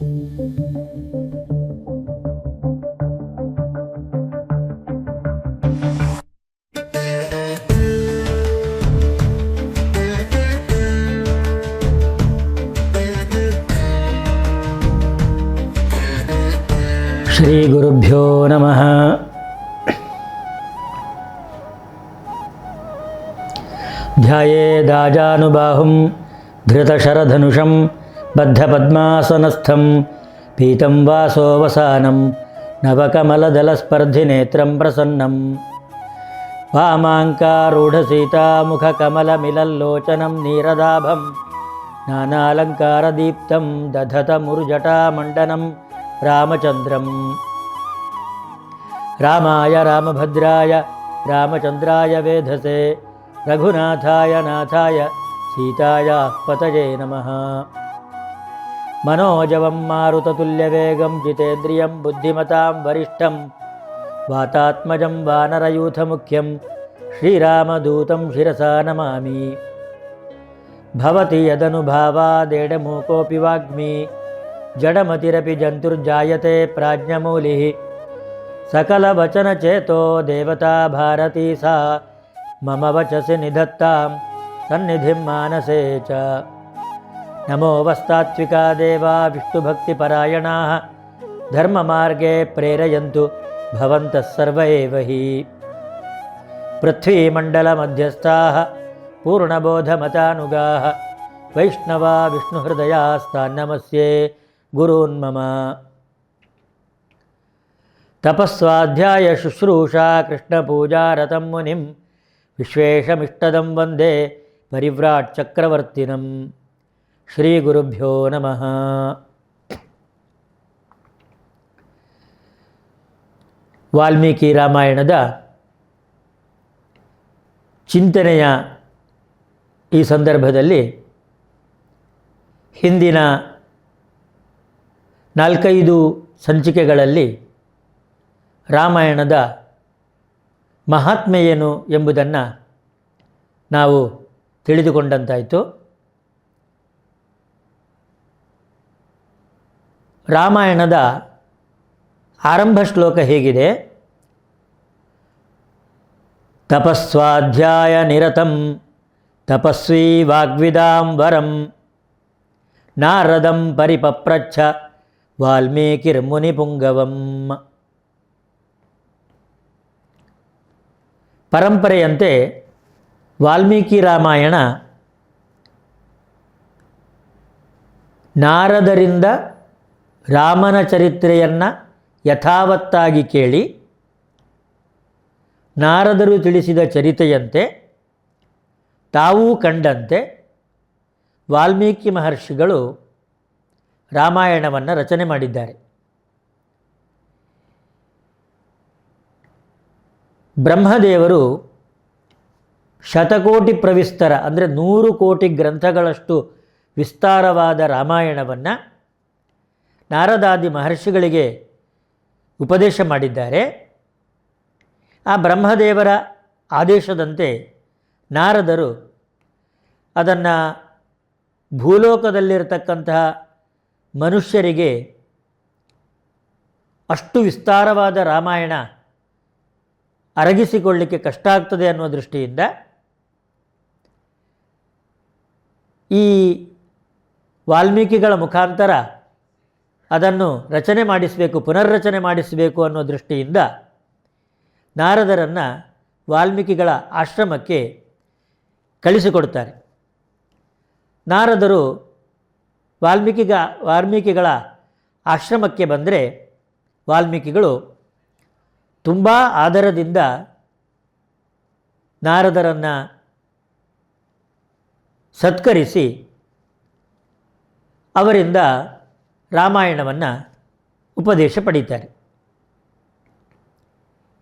श्रीगुरुभ्यो नमः। ध्यायेदाजानुबाहुं धृतशरधनुषं బద్ధపద్మాసనస్థం. పీతం వాసోవసానం. నవకమలదలస్పర్ధినేత్రం ప్రసన్నం. వామాంకారూఢసీతాముఖకమలమిలల్లోచనం నీరదాభం. నానాలంకారదీప్తం దధతమురుజటామండనం రామచంద్రం. రామాయ రామభద్రాయ రామచంద్రాయ వేధసే. రఘునాథాయ నాథాయ సీతాయా పతయే నమ. మనోజవం మారుతతుల్యవేగం జితేంద్రియం బుద్ధిమతాం వరిష్టం వాతాత్మజం వానరయూథముఖ్యం శ్రీరామదూతం శిరసా నమామి. భవతి యదనుభావాదేడమూకోపి వాగ్మి జడమతిరపి జంతుర్జాయతే ప్రాజ్ఞమూలి. సకలవచనచేతో దేవతా భారతీ సా మమ వచసి నిధత్తాం సన్నిధిం మానసే చ. నమో వస్తాత్వికా దేవా విష్ణుభక్తిపరాయణా. ధర్మమార్గే ప్రేరయంతు భవంతః సర్వైవ హి పృథ్వీమండలమధ్యస్థా. పూర్ణబోధమతానుగా. వైష్ణవా విష్ణుహృదయాస్తాన్నమస్యే గురూన్మమ తపస్వాధ్యాయ శుశ్రూషా కృష్ణపూజారతం మునిం. విశ్వేషమిష్టదం వందే పరివ్రాట్ చక్రవర్తినం. ಶ್ರೀ ಗುರುಭ್ಯೋ ನಮಃ. ವಾಲ್ಮೀಕಿ ರಾಮಾಯಣದ ಚಿಂತನೆಯ ಈ ಸಂದರ್ಭದಲ್ಲಿ ಹಿಂದಿನ ನಾಲ್ಕೈದು ಸಂಚಿಕೆಗಳಲ್ಲಿ ರಾಮಾಯಣದ ಮಹಾತ್ಮೆಯೇನು ಎಂಬುದನ್ನು ನಾವು ತಿಳಿದುಕೊಂಡಂತಾಯಿತು. ರಾಮಾಯಣದ ಆರಂಭ ಶ್ಲೋಕ ಹೇಗಿದೆ? ತಪಸ್ವಾಧ್ಯಾಯ ನಿರತಂ, ತಪಸ್ವಿ ವಾಗ್ವಿದಾಂ ವರಂ ನಾರದಂ ಪರಿಪಪ್ರಚ್ಛ, ವಾಲ್ಮೀಕಿರ್ಮುನಿಪುಂಗವಂ. ಪರಂಪರೆಯಂತೆ ವಾಲ್ಮೀಕಿ ರಾಮಾಯಣ ನಾರದರಿಂದ ರಾಮನ ಚರಿತ್ರೆಯನ್ನು ಯಥಾವತ್ತಾಗಿ ಕೇಳಿ ನಾರದರು ತಿಳಿಸಿದ ಚರಿತೆಯಂತೆ, ತಾವೂ ಕಂಡಂತೆ ವಾಲ್ಮೀಕಿ ಮಹರ್ಷಿಗಳು ರಾಮಾಯಣವನ್ನು ರಚನೆ ಮಾಡಿದ್ದಾರೆ. ಬ್ರಹ್ಮದೇವರು ಶತಕೋಟಿ ಪ್ರವಿಸ್ತರ, ಅಂದರೆ ನೂರು ಕೋಟಿ ಗ್ರಂಥಗಳಷ್ಟು ವಿಸ್ತಾರವಾದ ರಾಮಾಯಣವನ್ನು ನಾರದಾದಿ ಮಹರ್ಷಿಗಳಿಗೆ ಉಪದೇಶ ಮಾಡಿದ್ದಾರೆ. ಆ ಬ್ರಹ್ಮದೇವರ ಆದೇಶದಂತೆ ನಾರದರು ಅದನ್ನು ಭೂಲೋಕದಲ್ಲಿರತಕ್ಕಂತಹ ಮನುಷ್ಯರಿಗೆ ಅಷ್ಟು ವಿಸ್ತಾರವಾದ ರಾಮಾಯಣ ಅರಗಿಸಿಕೊಳ್ಳಿಕ್ಕೆ ಕಷ್ಟ ಆಗ್ತದೆ ಅನ್ನುವ ದೃಷ್ಟಿಯಿಂದ ಈ ವಾಲ್ಮೀಕಿಗಳ ಮುಖಾಂತರ ಅದನ್ನು ರಚನೆ ಮಾಡಿಸಬೇಕು, ಪುನರ್ರಚನೆ ಮಾಡಿಸಬೇಕು ಅನ್ನೋ ದೃಷ್ಟಿಯಿಂದ ನಾರದರನ್ನು ವಾಲ್ಮೀಕಿಗಳ ಆಶ್ರಮಕ್ಕೆ ಕಳಿಸಿಕೊಡ್ತಾರೆ. ನಾರದರು ವಾಲ್ಮೀಕಿಗ, ವಾಲ್ಮೀಕಿಗಳ ಆಶ್ರಮಕ್ಕೆ ಬಂದರೆ ವಾಲ್ಮೀಕಿಗಳು ತುಂಬ ಆದರದಿಂದ ನಾರದರನ್ನು ಸತ್ಕರಿಸಿ ಅವರಿಂದ ರಾಮಾಯಣವನ್ನು ಉಪದೇಶ ಪಡೀತಾರೆ.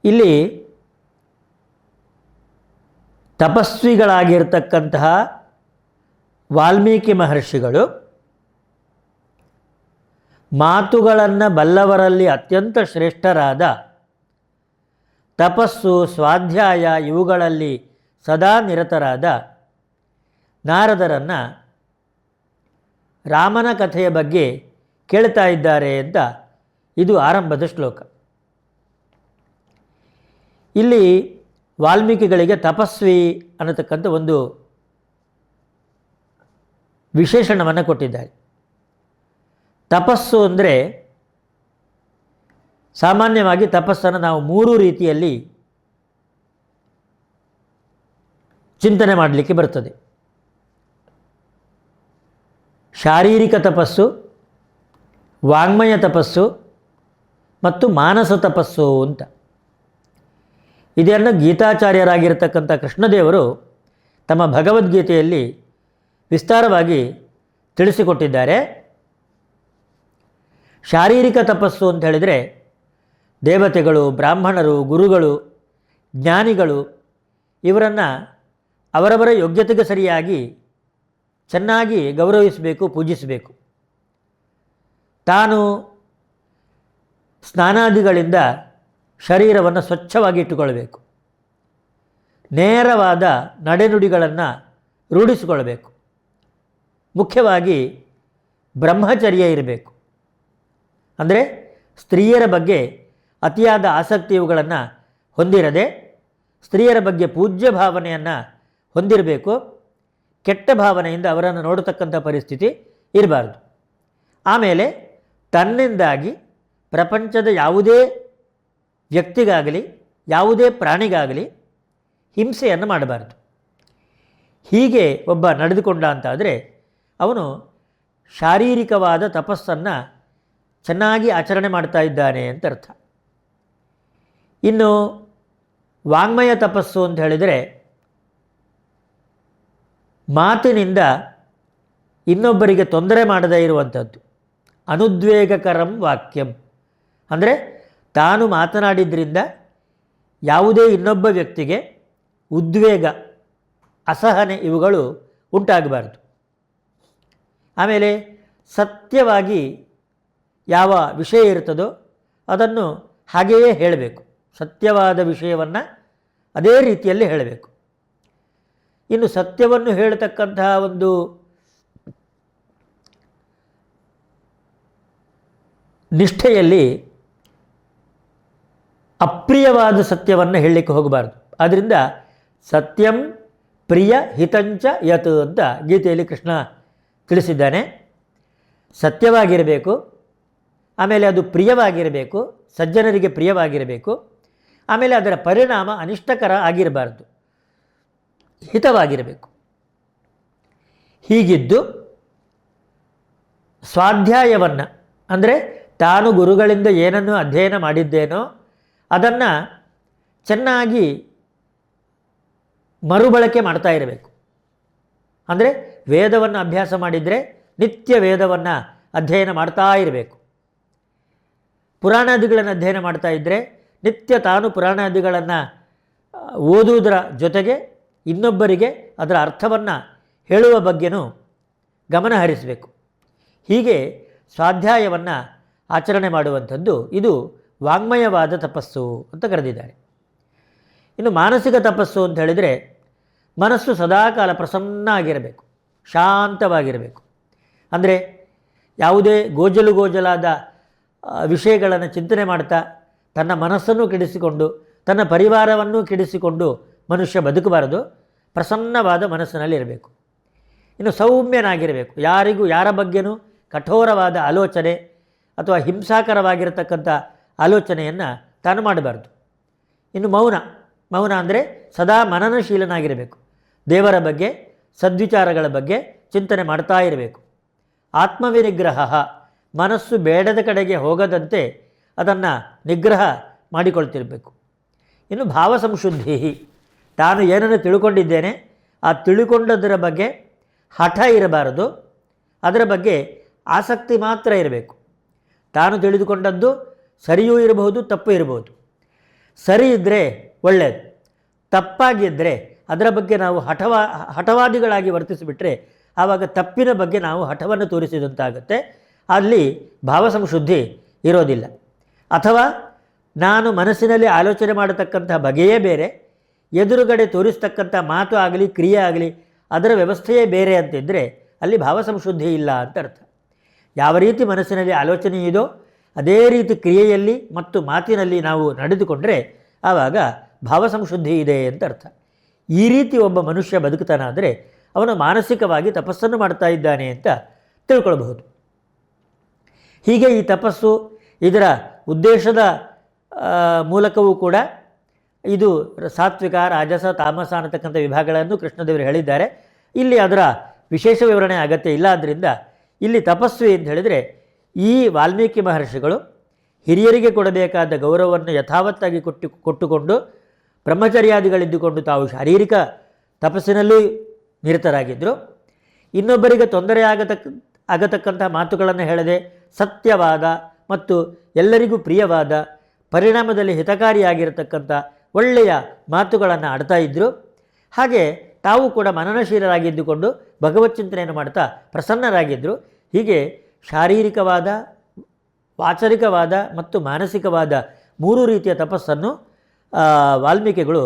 ಇಲ್ಲಿ ತಪಸ್ವಿಗಳಾಗಿರ್ತಕ್ಕಂತಹ ವಾಲ್ಮೀಕಿ ಮಹರ್ಷಿಗಳು ಮಾತುಗಳನ್ನು ಬಲ್ಲವರಲ್ಲಿ ಅತ್ಯಂತ ಶ್ರೇಷ್ಠರಾದ ತಪಸ್ಸು, ಸ್ವಾಧ್ಯಾಯ ಇವುಗಳಲ್ಲಿ ಸದಾ ನಿರತರಾದ ನಾರದರನ್ನು ರಾಮನ ಕಥೆಯ ಬಗ್ಗೆ ಕೇಳ್ತಾ ಇದ್ದಾರೆ ಅಂತ ಇದು ಆರಂಭದ ಶ್ಲೋಕ. ಇಲ್ಲಿ ವಾಲ್ಮೀಕಿಗಳಿಗೆ ತಪಸ್ವಿ ಅನ್ನತಕ್ಕಂಥ ಒಂದು ವಿಶೇಷಣವನ್ನು ಕೊಟ್ಟಿದ್ದಾರೆ. ತಪಸ್ಸು ಅಂದರೆ ಸಾಮಾನ್ಯವಾಗಿ ತಪಸ್ಸನ್ನು ನಾವು ಮೂರು ರೀತಿಯಲ್ಲಿ ಚಿಂತನೆ ಮಾಡಲಿಕ್ಕೆ ಬರ್ತದೆ. ಶಾರೀರಿಕ ತಪಸ್ಸು ವಾಂಗ್ಮಯ ತಪಸ್ಸು ಮತ್ತು ಮಾನಸ ತಪಸ್ಸು ಅಂತ. ಇದನ್ನು ಗೀತಾಚಾರ್ಯರಾಗಿರ್ತಕ್ಕಂಥ ಕೃಷ್ಣದೇವರು ತಮ್ಮ ಭಗವದ್ಗೀತೆಯಲ್ಲಿ ವಿಸ್ತಾರವಾಗಿ ತಿಳಿಸಿಕೊಟ್ಟಿದ್ದಾರೆ. ಶಾರೀರಿಕ ತಪಸ್ಸು ಅಂತ ಹೇಳಿದರೆ ದೇವತೆಗಳು, ಬ್ರಾಹ್ಮಣರು, ಗುರುಗಳು, ಜ್ಞಾನಿಗಳು ಇವರನ್ನು ಅವರವರ ಯೋಗ್ಯತೆಗೆ ಸರಿಯಾಗಿ ಚೆನ್ನಾಗಿ ಗೌರವಿಸಬೇಕು, ಪೂಜಿಸಬೇಕು. ತಾನು ಸ್ನಾನಾದಿಗಳಿಂದ ಶರೀರವನ್ನು ಸ್ವಚ್ಛವಾಗಿ ಇಟ್ಟುಕೊಳ್ಬೇಕು ನೇರವಾದ ನಡೆನುಡಿಗಳನ್ನು ರೂಢಿಸಿಕೊಳ್ಬೇಕು ಮುಖ್ಯವಾಗಿ ಬ್ರಹ್ಮಚರ್ಯ ಇರಬೇಕು. ಅಂದರೆ ಸ್ತ್ರೀಯರ ಬಗ್ಗೆ ಅತಿಯಾದ ಆಸಕ್ತಿಯುಗಳನ್ನು ಹೊಂದಿರದೆ ಸ್ತ್ರೀಯರ ಬಗ್ಗೆ ಪೂಜ್ಯ ಭಾವನೆಯನ್ನು ಹೊಂದಿರಬೇಕು. ಕೆಟ್ಟ ಭಾವನೆಯಿಂದ ಅವರನ್ನು ನೋಡತಕ್ಕಂಥ ಪರಿಸ್ಥಿತಿ ಇರಬಾರ್ದು. ಆಮೇಲೆ ತನ್ನಿಂದಾಗಿ ಪ್ರಪಂಚದ ಯಾವುದೇ ವ್ಯಕ್ತಿಗಾಗಲಿ, ಯಾವುದೇ ಪ್ರಾಣಿಗಾಗಲಿ ಹಿಂಸೆಯನ್ನು ಮಾಡಬಾರದು. ಹೀಗೆ ಒಬ್ಬ ನಡೆದುಕೊಂಡ ಅಂತಾದರೆ ಅವನು ಶಾರೀರಿಕವಾದ ತಪಸ್ಸನ್ನು ಚೆನ್ನಾಗಿ ಆಚರಣೆ ಮಾಡ್ತಾ ಇದ್ದಾನೆ ಅಂತ ಅರ್ಥ. ಇನ್ನು ವಾಂಗ್ಮಯ ತಪಸ್ಸು ಅಂತ ಹೇಳಿದರೆ ಮಾತಿನಿಂದ ಇನ್ನೊಬ್ಬರಿಗೆ ತೊಂದರೆ ಮಾಡದೇ ಇರುವಂಥದ್ದು. ಅನುದ್ವೇಗಕರಂ ವಾಕ್ಯಂ. ಅಂದರೆ ತಾನು ಮಾತನಾಡಿದ್ರಿಂದ ಯಾವುದೇ ಇನ್ನೊಬ್ಬ ವ್ಯಕ್ತಿಗೆ ಉದ್ವೇಗ, ಅಸಹನೆ ಇವುಗಳು ಉಂಟಾಗಬಾರ್ದು. ಆಮೇಲೆ ಸತ್ಯವಾಗಿ ಯಾವ ವಿಷಯ ಇರ್ತದೋ ಅದನ್ನು ಹಾಗೆಯೇ ಹೇಳಬೇಕು. ಸತ್ಯವಾದ ವಿಷಯವನ್ನು ಅದೇ ರೀತಿಯಲ್ಲಿ ಹೇಳಬೇಕು. ಇನ್ನು ಸತ್ಯವನ್ನು ಹೇಳತಕ್ಕಂತಹ ಒಂದು ನಿಷ್ಠೆಯಲ್ಲಿ ಅಪ್ರಿಯವಾದ ಸತ್ಯವನ್ನು ಹೇಳಲಿಕ್ಕೆ ಹೋಗಬಾರ್ದು. ಆದ್ದರಿಂದ ಸತ್ಯಂ ಪ್ರಿಯ ಹಿತಂಚ ಯತ್ ಅಂತ ಗೀತೆಯಲ್ಲಿ ಕೃಷ್ಣ ತಿಳಿಸಿದ್ದಾನೆ. ಸತ್ಯವಾಗಿರಬೇಕು. ಆಮೇಲೆ ಅದು ಪ್ರಿಯವಾಗಿರಬೇಕು. ಸಜ್ಜನರಿಗೆ ಪ್ರಿಯವಾಗಿರಬೇಕು. ಆಮೇಲೆ ಅದರ ಪರಿಣಾಮ ಅನಿಷ್ಟಕರ ಆಗಿರಬಾರ್ದು. ಹಿತವಾಗಿರಬೇಕು. ಹೀಗಿದ್ದು ಸ್ವಾಧ್ಯಾಯವನ್ನು ಅಂದರೆ ತಾನು ಗುರುಗಳಿಂದ ಏನನ್ನು ಅಧ್ಯಯನ ಮಾಡಿದ್ದೇನೋ ಅದನ್ನು ಚೆನ್ನಾಗಿ ಮರುಬಳಕೆ ಮಾಡ್ತಾ ಇರಬೇಕು. ಅಂದರೆ ವೇದವನ್ನು ಅಭ್ಯಾಸ ಮಾಡಿದರೆ ನಿತ್ಯ ವೇದವನ್ನು ಅಧ್ಯಯನ ಮಾಡ್ತಾ ಇರಬೇಕು. ಪುರಾಣಾದಿಗಳನ್ನು ಅಧ್ಯಯನ ಮಾಡ್ತಾ ಇದ್ದರೆ ನಿತ್ಯ ತಾನು ಪುರಾಣಾದಿಗಳನ್ನು ಓದುವುದರ ಜೊತೆಗೆ ಇನ್ನೊಬ್ಬರಿಗೆ ಅದರ ಅರ್ಥವನ್ನು ಹೇಳುವ ಬಗ್ಗೆನೂ ಗಮನ ಹರಿಸಬೇಕು. ಹೀಗೆ ಸ್ವಾಧ್ಯಾಯವನ್ನು ಆಚರಣೆ ಮಾಡುವಂಥದ್ದು ಇದು ವಾಂಗ್ಮಯವಾದ ತಪಸ್ಸು ಅಂತ ಕರೆದಿದ್ದಾರೆ. ಇನ್ನು ಮಾನಸಿಕ ತಪಸ್ಸು ಅಂತ ಹೇಳಿದರೆ ಮನಸ್ಸು ಸದಾಕಾಲ ಪ್ರಸನ್ನ ಆಗಿರಬೇಕು ಶಾಂತವಾಗಿರಬೇಕು. ಅಂದರೆ ಯಾವುದೇ ಗೋಜಲು ಗೋಜಲಾದ ವಿಷಯಗಳನ್ನು ಚಿಂತನೆ ಮಾಡ್ತಾ ತನ್ನ ಮನಸ್ಸನ್ನು ಕೆಡಿಸಿಕೊಂಡು, ತನ್ನ ಪರಿವಾರವನ್ನು ಕೆಡಿಸಿಕೊಂಡು ಮನುಷ್ಯ ಬದುಕಬಾರದು, ಪ್ರಸನ್ನವಾದ ಮನಸ್ಸಿನಲ್ಲಿ ಇರಬೇಕು. ಇನ್ನು ಸೌಮ್ಯನಾಗಿರಬೇಕು. ಯಾರಿಗೂ ಯಾರ ಬಗ್ಗೆನೂ ಕಠೋರವಾದ ಆಲೋಚನೆ ಅಥವಾ ಹಿಂಸಾಕರವಾಗಿರತಕ್ಕಂಥ ಆಲೋಚನೆಯನ್ನು ತಾನು ಮಾಡಬಾರ್ದು. ಇನ್ನು ಮೌನ ಮೌನ ಅಂದರೆ ಸದಾ ಮನನಶೀಲನಾಗಿರಬೇಕು. ದೇವರ ಬಗ್ಗೆ, ಸದ್ವಿಚಾರಗಳ ಬಗ್ಗೆ ಚಿಂತನೆ ಮಾಡ್ತಾ ಇರಬೇಕು. ಆತ್ಮವಿನಿಗ್ರಹ ಮನಸ್ಸು ಬೇಡದ ಕಡೆಗೆ ಹೋಗದಂತೆ ಅದನ್ನು ನಿಗ್ರಹ ಮಾಡಿಕೊಳ್ತಿರಬೇಕು. ಇನ್ನು ಭಾವ ಸಂಶುದ್ಧಿ, ತಾನು ಏನನ್ನು ತಿಳ್ಕೊಂಡಿದ್ದೇನೆ, ಆ ತಿಳ್ಕೊಂಡದರ ಬಗ್ಗೆ ಹಠ ಇರಬಾರದು. ಅದರ ಬಗ್ಗೆ ಆಸಕ್ತಿ ಮಾತ್ರ ಇರಬೇಕು. ತಾನು ತಿಳಿದುಕೊಂಡದ್ದು ಸರಿಯೂ ಇರಬಹುದು, ತಪ್ಪು ಇರಬಹುದು. ಸರಿ ಇದ್ದರೆ ಒಳ್ಳೆಯದು ತಪ್ಪಾಗಿದ್ದರೆ ಅದರ ಬಗ್ಗೆ ನಾವು ಹಠವಾ, ಹಠವಾದಿಗಳಾಗಿ ವರ್ತಿಸಿಬಿಟ್ರೆ ಆವಾಗ ತಪ್ಪಿನ ಬಗ್ಗೆ ನಾವು ಹಠವನ್ನು ತೋರಿಸಿದಂತಾಗುತ್ತೆ. ಅಲ್ಲಿ ಭಾವಸಂಶುದ್ಧಿ ಇರೋದಿಲ್ಲ. ಅಥವಾ ನಾನು ಮನಸ್ಸಿನಲ್ಲಿ ಆಲೋಚನೆ ಮಾಡತಕ್ಕಂಥ ಬಗೆಯೇ ಬೇರೆ, ಎದುರುಗಡೆ ತೋರಿಸ್ತಕ್ಕಂಥ ಮಾತು ಆಗಲಿ, ಕ್ರಿಯೆ ಆಗಲಿ, ಅದರ ವ್ಯವಸ್ಥೆಯೇ ಬೇರೆ ಅಂತಿದ್ದರೆ ಅಲ್ಲಿ ಭಾವಸಂಶುದ್ಧಿ ಇಲ್ಲ ಅಂತ ಅರ್ಥ. ಯಾವ ರೀತಿ ಮನಸ್ಸಿನಲ್ಲಿ ಆಲೋಚನೆ ಇದೋ ಅದೇ ರೀತಿ ಕ್ರಿಯೆಯಲ್ಲಿ ಮತ್ತು ಮಾತಿನಲ್ಲಿ ನಾವು ನಡೆದುಕೊಂಡರೆ ಆವಾಗ ಭಾವಸಂಶುದ್ಧಿ ಇದೆ ಅಂತ ಅರ್ಥ. ಈ ರೀತಿ ಒಬ್ಬ ಮನುಷ್ಯ ಬದುಕುತ್ತಾನಾದರೆ ಅವನು ಮಾನಸಿಕವಾಗಿ ತಪಸ್ಸನ್ನು ಮಾಡ್ತಾ ಇದ್ದಾನೆ ಅಂತ ತಿಳ್ಕೊಳ್ಬಹುದು. ಹೀಗೆ ಈ ತಪಸ್ಸು ಇದರ ಉದ್ದೇಶದ ಮೂಲಕವೂ ಕೂಡ ಇದು ಸಾತ್ವಿಕ, ರಾಜಸ, ತಾಮಸ ಅನ್ನತಕ್ಕಂಥ ವಿಭಾಗಗಳನ್ನು ಕೃಷ್ಣದೇವರು ಹೇಳಿದ್ದಾರೆ. ಇಲ್ಲಿ ಅದರ ವಿಶೇಷ ವಿವರಣೆ ಅಗತ್ಯ ಇಲ್ಲ ಆದ್ದರಿಂದ ಇಲ್ಲಿ ತಪಸ್ವಿ ಅಂತ ಹೇಳಿದರೆ ಈ ವಾಲ್ಮೀಕಿ ಮಹರ್ಷಿಗಳು ಹಿರಿಯರಿಗೆ ಕೊಡಬೇಕಾದ ಗೌರವವನ್ನು ಯಥಾವತ್ತಾಗಿ ಕೊಟ್ಟು ಕೊಟ್ಟುಕೊಂಡು ಬ್ರಹ್ಮಚರ್ಯಾದಿಗಳಿದ್ದುಕೊಂಡು ತಾವು ಶಾರೀರಿಕ ತಪಸ್ಸಿನಲ್ಲಿ ನಿರತರಾಗಿದ್ದರು ಇನ್ನೊಬ್ಬರಿಗೆ ತೊಂದರೆ ಆಗತಕ್ಕ ಆಗತಕ್ಕಂಥ ಮಾತುಗಳನ್ನು ಹೇಳದೆ ಸತ್ಯವಾದ ಮತ್ತು ಎಲ್ಲರಿಗೂ ಪ್ರಿಯವಾದ, ಪರಿಣಾಮದಲ್ಲಿ ಹಿತಕಾರಿಯಾಗಿರತಕ್ಕಂಥ ಒಳ್ಳೆಯ ಮಾತುಗಳನ್ನು ಆಡ್ತಾ ಇದ್ದರು ಹಾಗೆ ತಾವು ಕೂಡ ಮನನಶೀಲರಾಗಿದ್ದುಕೊಂಡು ಭಗವತ್ ಚಿಂತನೆಯನ್ನು ಮಾಡ್ತಾ ಪ್ರಸನ್ನರಾಗಿದ್ದರು ಹೀಗೆ ಶಾರೀರಿಕವಾದ, ವಾಚರಿಕವಾದ ಮತ್ತು ಮಾನಸಿಕವಾದ ಮೂರು ರೀತಿಯ ತಪಸ್ಸನ್ನು ವಾಲ್ಮೀಕಿಗಳು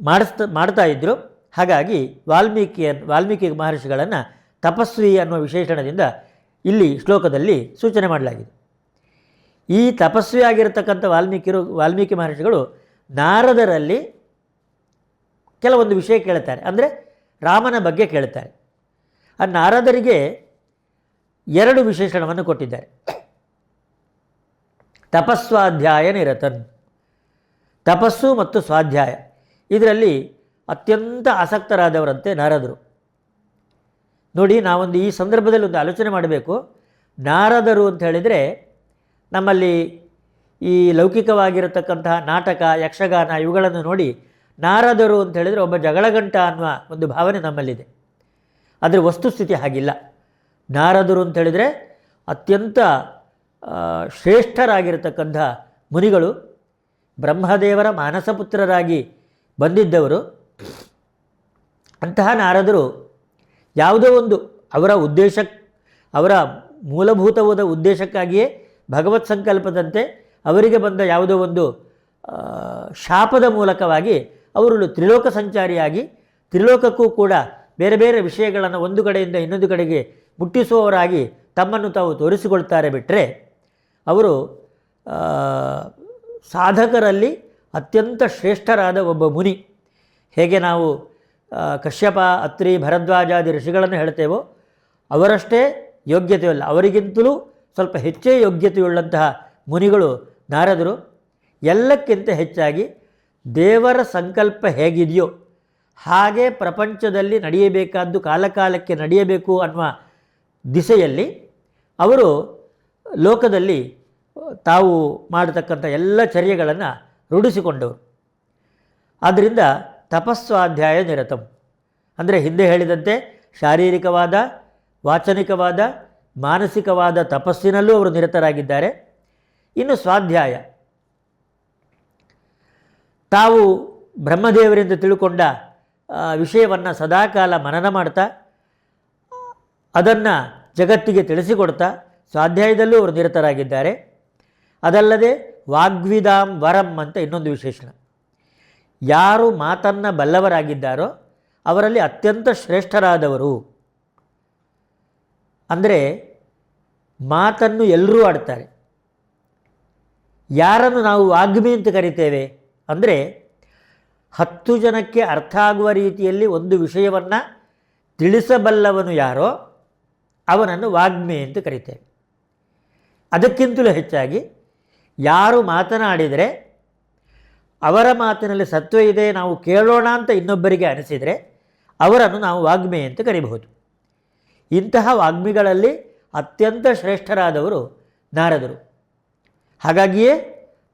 ಮಾಡಿಸ್ತಾ, ಮಾಡ್ತಾ ಇದ್ದರು ಹಾಗಾಗಿ ವಾಲ್ಮೀಕಿಯ, ವಾಲ್ಮೀಕಿ ಮಹರ್ಷಿಗಳನ್ನು ತಪಸ್ವಿ ಅನ್ನುವ ವಿಶೇಷಣದಿಂದ ಇಲ್ಲಿ ಶ್ಲೋಕದಲ್ಲಿ ಸೂಚನೆ ಮಾಡಲಾಗಿದೆ. ಈ ತಪಸ್ವಿ ಆಗಿರತಕ್ಕಂಥ ವಾಲ್ಮೀಕಿರು, ವಾಲ್ಮೀಕಿ ಮಹರ್ಷಿಗಳು ನಾರದರಲ್ಲಿ ಕೆಲವೊಂದು ವಿಷಯ ಕೇಳ್ತಾರೆ. ಅಂದರೆ ರಾಮನ ಬಗ್ಗೆ ಕೇಳ್ತಾರೆ. ಆ ನಾರದರಿಗೆ ಎರಡು ವಿಶೇಷಣವನ್ನು ಕೊಟ್ಟಿದ್ದಾರೆ. ತಪಸ್ವಾಧ್ಯಾಯ ನಿರತನ್. ತಪಸ್ಸು ಮತ್ತು ಸ್ವಾಧ್ಯಾಯ. ಇದರಲ್ಲಿ ಅತ್ಯಂತ ಆಸಕ್ತರಾದವರಂತೆ ನಾರದರು. ನೋಡಿ, ನಾವೊಂದು ಈ ಸಂದರ್ಭದಲ್ಲಿ ಒಂದು ಆಲೋಚನೆ ಮಾಡಬೇಕು. ನಾರದರು ಅಂತ ಹೇಳಿದರೆ ನಮ್ಮಲ್ಲಿ ಈ ಲೌಕಿಕವಾಗಿರತಕ್ಕಂತಹ ನಾಟಕ, ಯಕ್ಷಗಾನ ಇವುಗಳನ್ನು ನೋಡಿ ನಾರದರು ಅಂತ ಹೇಳಿದರೆ ಒಬ್ಬ ಜಗಳಗಂಟ ಅನ್ನುವ ಒಂದು ಭಾವನೆ ನಮ್ಮಲ್ಲಿದೆ. ಅದರ ವಸ್ತುಸ್ಥಿತಿ ಹಾಗಿಲ್ಲ. ನಾರದರು ಅಂತ ಹೇಳಿದರೆ ಅತ್ಯಂತ ಶ್ರೇಷ್ಠರಾಗಿರತಕ್ಕಂಥ ಮುನಿಗಳು, ಬ್ರಹ್ಮದೇವರ ಮಾನಸಪುತ್ರರಾಗಿ ಬಂದಿದ್ದವರು. ಅಂತಹ ನಾರದರು ಯಾವುದೋ ಒಂದು ಅವರ ಉದ್ದೇಶ, ಅವರ ಮೂಲಭೂತವಾದ ಉದ್ದೇಶಕ್ಕಾಗಿಯೇ ಭಗವತ್ ಸಂಕಲ್ಪದಂತೆ ಅವರಿಗೆ ಬಂದ ಯಾವುದೋ ಒಂದು ಶಾಪದ ಮೂಲಕವಾಗಿ ಅವರು ತ್ರಿಲೋಕ ಸಂಚಾರಿಯಾಗಿ ತ್ರಿಲೋಕಕ್ಕೂ ಕೂಡ ಬೇರೆ ಬೇರೆ ವಿಷಯಗಳನ್ನು ಒಂದು ಕಡೆಯಿಂದ ಇನ್ನೊಂದು ಕಡೆಗೆ ಮುಟ್ಟಿಸುವವರಾಗಿ ತಮ್ಮನ್ನು ತಾವು ತೋರಿಸಿಕೊಳ್ತಾರೆ ಬಿಟ್ಟರೆ ಅವರು ಸಾಧಕರಲ್ಲಿ ಅತ್ಯಂತ ಶ್ರೇಷ್ಠರಾದ ಒಬ್ಬ ಮುನಿ. ಹೇಗೆ ನಾವು ಕಶ್ಯಪ, ಅತ್ರಿ, ಭರದ್ವಾಜಾದಿ ಋಷಿಗಳನ್ನು ಹೇಳ್ತೇವೋ, ಅವರಷ್ಟೇ ಯೋಗ್ಯತೆಯಲ್ಲ. ಅವರಿಗಿಂತಲೂ ಸ್ವಲ್ಪ ಹೆಚ್ಚೇ ಯೋಗ್ಯತೆಯುಳ್ಳಂತಹ ಮುನಿಗಳು ನಾರದರು. ಎಲ್ಲಕ್ಕಿಂತ ಹೆಚ್ಚಾಗಿ ದೇವರ ಸಂಕಲ್ಪ ಹೇಗಿದೆಯೋ ಹಾಗೆ ಪ್ರಪಂಚದಲ್ಲಿ ನಡೆಯಬೇಕಾದ್ದು ಕಾಲಕಾಲಕ್ಕೆ ನಡೆಯಬೇಕು ಅನ್ನುವ ದಿಸೆಯಲ್ಲಿ ಅವರು ಲೋಕದಲ್ಲಿ ತಾವು ಮಾಡತಕ್ಕಂಥ ಎಲ್ಲ ಚರ್ಯಗಳನ್ನು ರೂಢಿಸಿಕೊಂಡವರು. ಆದ್ದರಿಂದ ತಪಸ್ವಾಧ್ಯಾಯ ನಿರತಂ. ಅಂದರೆ ಹಿಂದೆ ಹೇಳಿದಂತೆ ಶಾರೀರಿಕವಾದ, ವಾಚನಿಕವಾದ, ಮಾನಸಿಕವಾದ ತಪಸ್ಸಿನಲ್ಲೂ ಅವರು ನಿರತರಾಗಿದ್ದಾರೆ. ಇನ್ನು ಸ್ವಾಧ್ಯಾಯ. ತಾವು ಬ್ರಹ್ಮದೇವರಿಂದ ತಿಳ್ಕೊಂಡ ವಿಷಯವನ್ನು ಸದಾಕಾಲ ಮನನ ಮಾಡ್ತಾ, ಅದನ್ನು ಜಗತ್ತಿಗೆ ತಿಳಿಸಿಕೊಡ್ತಾ, ಸ್ವಾಧ್ಯಾಯದಲ್ಲೂ ಅವರು ನಿರತರಾಗಿದ್ದಾರೆ. ಅದಲ್ಲದೆ ವಾಗ್ವಿದಾಂ ವರಂ ಅಂತ ಇನ್ನೊಂದು ವಿಶೇಷಣ. ಯಾರು ಮಾತನ್ನು ಬಲ್ಲವರಾಗಿದ್ದಾರೋ, ಅವರಲ್ಲಿ ಅತ್ಯಂತ ಶ್ರೇಷ್ಠರಾದವರು. ಅಂದರೆ, ಮಾತನ್ನು ಎಲ್ಲರೂ ಆಡ್ತಾರೆ. ಯಾರನ್ನು ನಾವು ವಾಗ್ಮಿ ಅಂತ ಕರಿತೇವೆ? ಅಂದರೆ ಹತ್ತು ಜನಕ್ಕೆ ಅರ್ಥ ಆಗುವ ರೀತಿಯಲ್ಲಿ ಒಂದು ವಿಷಯವನ್ನು ತಿಳಿಸಬಲ್ಲವನು ಯಾರೋ ಅವನನ್ನು ವಾಗ್ಮಿ ಎಂದು ಕರಿತೇವೆ. ಅದಕ್ಕಿಂತಲೂ ಹೆಚ್ಚಾಗಿ ಯಾರು ಮಾತನಾಡಿದರೆ ಅವರ ಮಾತಿನಲ್ಲಿ ಸತ್ವ ಇದೆ, ನಾವು ಕೇಳೋಣ ಅಂತ ಇನ್ನೊಬ್ಬರಿಗೆ ಅನಿಸಿದರೆ ಅವರನ್ನು ನಾವು ವಾಗ್ಮೆ ಅಂತ ಕರಿಬಹುದು. ಇಂತಹ ವಾಗ್ಮಿಗಳಲ್ಲಿ ಅತ್ಯಂತ ಶ್ರೇಷ್ಠರಾದವರು ನಾರದರು. ಹಾಗಾಗಿಯೇ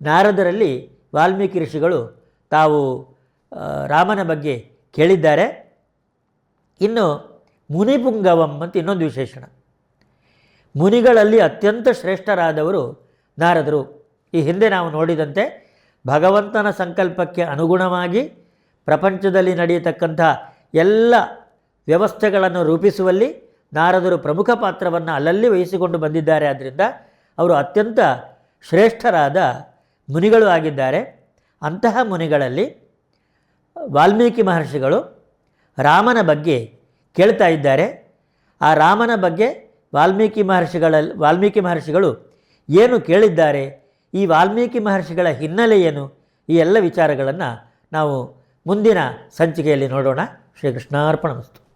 ನಾರದರಲ್ಲಿ ವಾಲ್ಮೀಕಿ ಋಷಿಗಳು ತಾವು ರಾಮನ ಬಗ್ಗೆ ಕೇಳಿದ್ದಾರೆ. ಇನ್ನು ಮುನಿಪುಂಗವಂ ಅಂತ ಇನ್ನೊಂದು ವಿಶೇಷಣ. ಮುನಿಗಳಲ್ಲಿ ಅತ್ಯಂತ ಶ್ರೇಷ್ಠರಾದವರು ನಾರದರು. ಈ ಹಿಂದೆ ನಾವು ನೋಡಿದಂತೆ ಭಗವಂತನ ಸಂಕಲ್ಪಕ್ಕೆ ಅನುಗುಣವಾಗಿ ಪ್ರಪಂಚದಲ್ಲಿ ನಡೆಯತಕ್ಕಂಥ ಎಲ್ಲ ವ್ಯವಸ್ಥೆಗಳನ್ನು ರೂಪಿಸುವಲ್ಲಿ ನಾರದರು ಪ್ರಮುಖ ಪಾತ್ರವನ್ನು ಅಲ್ಲಲ್ಲಿ ವಹಿಸಿಕೊಂಡು ಬಂದಿದ್ದಾರೆ. ಆದ್ದರಿಂದ ಅವರು ಅತ್ಯಂತ ಶ್ರೇಷ್ಠರಾದ ಮುನಿಗಳು ಆಗಿದ್ದಾರೆ. ಅಂತಹ ಮುನಿಗಳಲ್ಲಿ ವಾಲ್ಮೀಕಿ ಮಹರ್ಷಿಗಳು ರಾಮನ ಬಗ್ಗೆ ಕೇಳ್ತಾ ಇದ್ದಾರೆ. ಆ ರಾಮನ ಬಗ್ಗೆ ವಾಲ್ಮೀಕಿ ಮಹರ್ಷಿಗಳಲ್ಲಿ ವಾಲ್ಮೀಕಿ ಮಹರ್ಷಿಗಳು ಏನು ಕೇಳಿದ್ದಾರೆ? ಈ ವಾಲ್ಮೀಕಿ ಮಹರ್ಷಿಗಳ ಹಿನ್ನೆಲೆ ಏನು? ಈ ಎಲ್ಲ ವಿಚಾರಗಳನ್ನು ನಾವು ಮುಂದಿನ ಸಂಚಿಕೆಯಲ್ಲಿ ನೋಡೋಣ. ಶ್ರೀಕೃಷ್ಣಾರ್ಪಣ ವಸ್ತು.